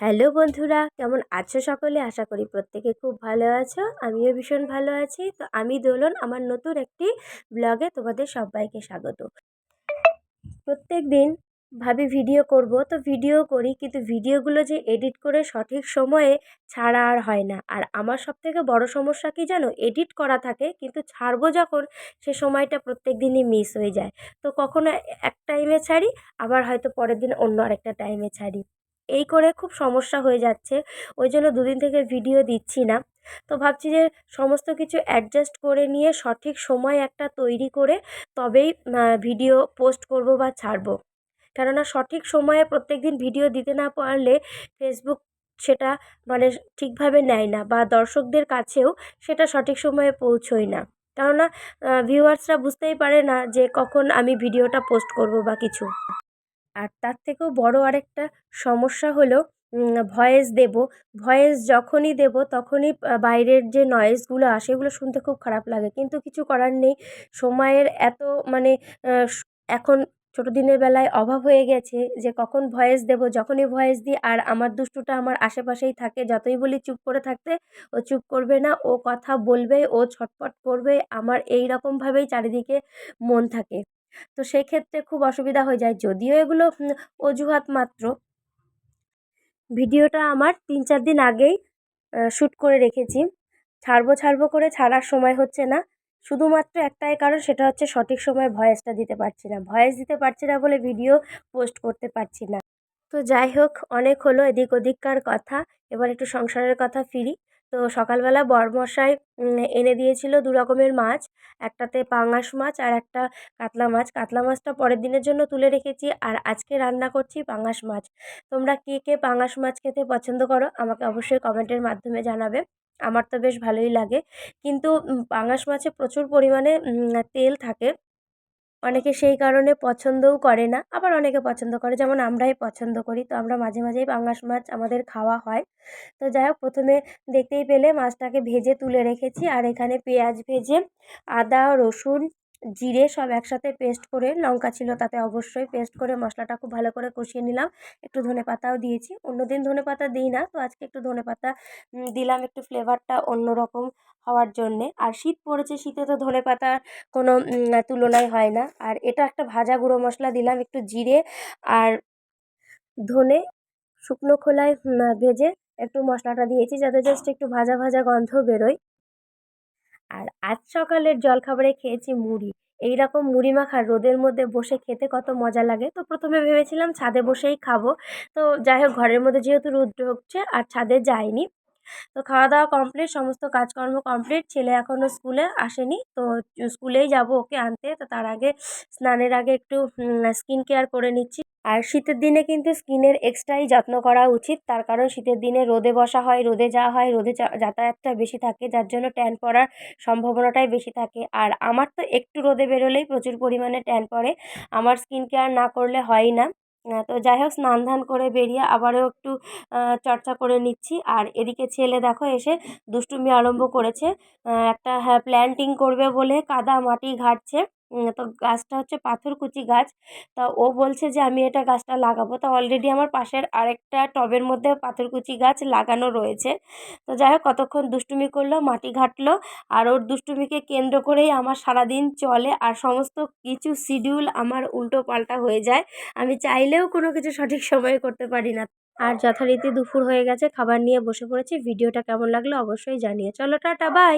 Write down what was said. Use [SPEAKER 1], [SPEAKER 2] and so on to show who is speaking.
[SPEAKER 1] Hello বন্ধুরা, কেমন আছো সকলে? আশা করি প্রত্যেকে খুব ভালো আছো, আমিও ভীষণ ভালো আছি। তো আমি দোলন, আমার নতুন একটি ব্লগে তোমাদের সবাইকে স্বাগত। প্রত্যেক দিন ভাবি ভিডিও করব, তো ভিডিও করি কিন্তু ভিডিওগুলো যে এডিট করে সঠিক সময়ে ছাড়া আর হয় না। আর আমার সবথেকে বড় সমস্যা কি জানো? এডিট করা থাকে কিন্তু ছাড়বো যখন সে সময়টা প্রত্যেক দিনই মিস হয়ে যায়। তো কখনো এক টাইমে ছাড়ি, আবার হয়তো পরের দিন অন্য আরেকটা টাইমে ছাড়ি। এই করে খুব সমস্যা হয়ে যাচ্ছে। ওই জন্য দুদিন থেকে ভিডিও দিচ্ছি না। তো ভাবছি যে সমস্ত কিছু অ্যাডজাস্ট করে নিয়ে সঠিক সময় একটা তৈরি করে তবেই ভিডিও পোস্ট করব বা ছাড়বো। কেননা সঠিক সময়ে প্রত্যেক দিন ভিডিও দিতে না পারলে ফেসবুক সেটা মানে ঠিকভাবে নেয় না বা দর্শকদের কাছেও সেটা সঠিক সময়ে পৌঁছোয় না। কেননা ভিউয়ার্সরা বুঝতেই পারে না যে কখন আমি ভিডিওটা পোস্ট করব বা কিছু। আর তার থেকেও বড় আরেকটা সমস্যা হলো ভয়েস দেব। ভয়েস যখনই দেব তখনই বাইরের যে নয়েজগুলো আসে এগুলো শুনতে খুব খারাপ লাগে। কিন্তু কিছু করার নেই। সময়ের এত মানে এখন ছোটো দিনের বেলায় অভাব হয়ে গেছে যে কখন ভয়েস দেব, যখনই ভয়েস দিই আর আমার দুষ্টুটা আমার আশেপাশেই থাকে। যতই বলি চুপ করে থাকতে, ও চুপ করবে না, ও কথা বলবে, ও ছটপট করবে, আমার এই রকমভাবেই চারিদিকে মন থাকে। তো সেক্ষেত্রে খুব অসুবিধা হয়ে যায়। যদিও এগুলো অজুহাত মাত্র। ভিডিওটা আমার তিন চার দিন আগেই শ্যুট করে রেখেছি। ছাড়বো ছাড়বো করে ছাড়ার সময় হচ্ছে না। শুধুমাত্র একটাই কারণ, সেটা হচ্ছে সঠিক সময় ভয়েসটা দিতে পারছি না। ভয়েস দিতে পারছি না বলে ভিডিও পোস্ট করতে পারছি না। তো যাই হোক, অনেক হলো এদিক ওদিককার কথা। এবার একটু সংসারের কথা ফিরি। তো সকালবেলা বরমশাই এনে দিয়েছিল দু রকমের মাছ। একটাতে পাঙাশ মাছ আর একটা কাতলা মাছ। কাতলা মাছটা পরের দিনের জন্য তুলে রেখেছি আর আজকে রান্না করছি পাঙাশ মাছ। তোমরা কে কে পাঙাশ মাছ খেতে পছন্দ করো আমাকে অবশ্যই কমেন্টের মাধ্যমে জানাবে। আমার তো বেশ ভালোই লাগে। কিন্তু পাঙাশ মাছে প্রচুর পরিমাণে তেল থাকে। অনেকে সেই কারণে পছন্দও করে না, আবার অনেকে পছন্দ করে। যেমন আমরাই পছন্দ করি, তো আমরা মাঝে মাঝেই পাঙাশ মাছ আমাদের খাওয়া হয়। তো যাই হোক, প্রথমে দেখতেই পেলে মাছটাকে ভেজে তুলে রেখেছি, আর এখানে পেঁয়াজ ভেজে আদা, রসুন জিরে সব একসাথে পেস্ট করে লঙ্কা ছিল তাতে অবশ্যই পেস্ট করে মশলাটা খুব ভালো করে কষিয়ে নিলাম। একটু ধনে পাতাও দিয়েছি। অন্যদিন ধনে পাতা দিই না, তো আজকে একটু ধনে পাতা দিলাম একটু ফ্লেভারটা অন্যরকম হওয়ার জন্যে। আর শীত পড়েছে, শীতে তো ধনে পাতার কোনো তুলনাই হয় না। আর এটা একটা ভাজা গুঁড়ো মশলা দিলাম একটু জিরে আর ধনে শুকনো খোলায় ভেজে একটু মশলাটা দিয়েছি যাতে জাস্ট একটু ভাজা ভাজা গন্ধ বেরোয়। আর আজ সকালের জলখাবারে খেয়েছি মুড়ি। এই রকম মুড়ি মাখা রোদের মধ্যে বসে খেতে কত মজা লাগে। তো প্রথমে ভেবেছিলাম ছাদে বসেই খাব। তো যাই হোক, ঘরের মধ্যে যেহেতু রোদ ঢুকছে আর ছাদে যাইনি তো খাওয়া দাওয়া কমপ্লিট সমস্ত কাজকর্ম কমপ্লিট ছেলে এখনও স্কুলে আসেনি, তো স্কুলেই যাব ওকে আনতে, তো তার আগে স্নানের আগে একটু স্কিন কেয়ার করে নিচ্ছি। আর শীতের দিনে কিন্তু স্কিনের এক্সট্রাই যত্ন করা উচিত, তার কারণ শীতের দিনে রোদে বসা হয়, রোদে যাওয়া হয়, রোদে যাতায়াতটা বেশি থাকে, যার জন্য ট্যান পড়ার সম্ভাবনাটাই বেশি থাকে। আর আমার তো একটু রোদে বেরোলেই প্রচুর পরিমাণে ট্যান পড়ে, আমার স্কিন কেয়ার না করলে হয়ই না। তো যাই হোক স্নান ধান করে বেরিয়ে আবারও একটু চর্চা করে নিচ্ছি। আর এদিকে ছেলে দেখো এসে দুষ্টুমি আরম্ভ করেছে। একটা হ্যাঁ প্ল্যান্টিং করবে বলে কাদা মাটি ঘাটছে। তো গাছটা হচ্ছে পাথরকুচি গাছ। তা ও বলছে যে, আমি এটা গাছটা লাগাবো। তা অলরেডি আমার পাশের আরেকটা টবের মধ্যে পাথরকুচি গাছ লাগানো রয়েছে। তো যাই হোক, কতক্ষণ দুষ্টুমি করল, মাটি ঘাটলো আর ওর দুষ্টুমিকে কেন্দ্র করেই আমার সারাদিন চলে আর সমস্ত কিছু শিডিউল আমার উল্টো পাল্টা হয়ে যায়। আমি চাইলেও কোনো কিছু সঠিক সময়ে করতে পারি না। আর যথারীতি দুপুর হয়ে গেছে, খাবার নিয়ে বসে পড়েছি। ভিডিওটা কেমন লাগল অবশ্যই জানিয়ে চলো, টাটা, বাই!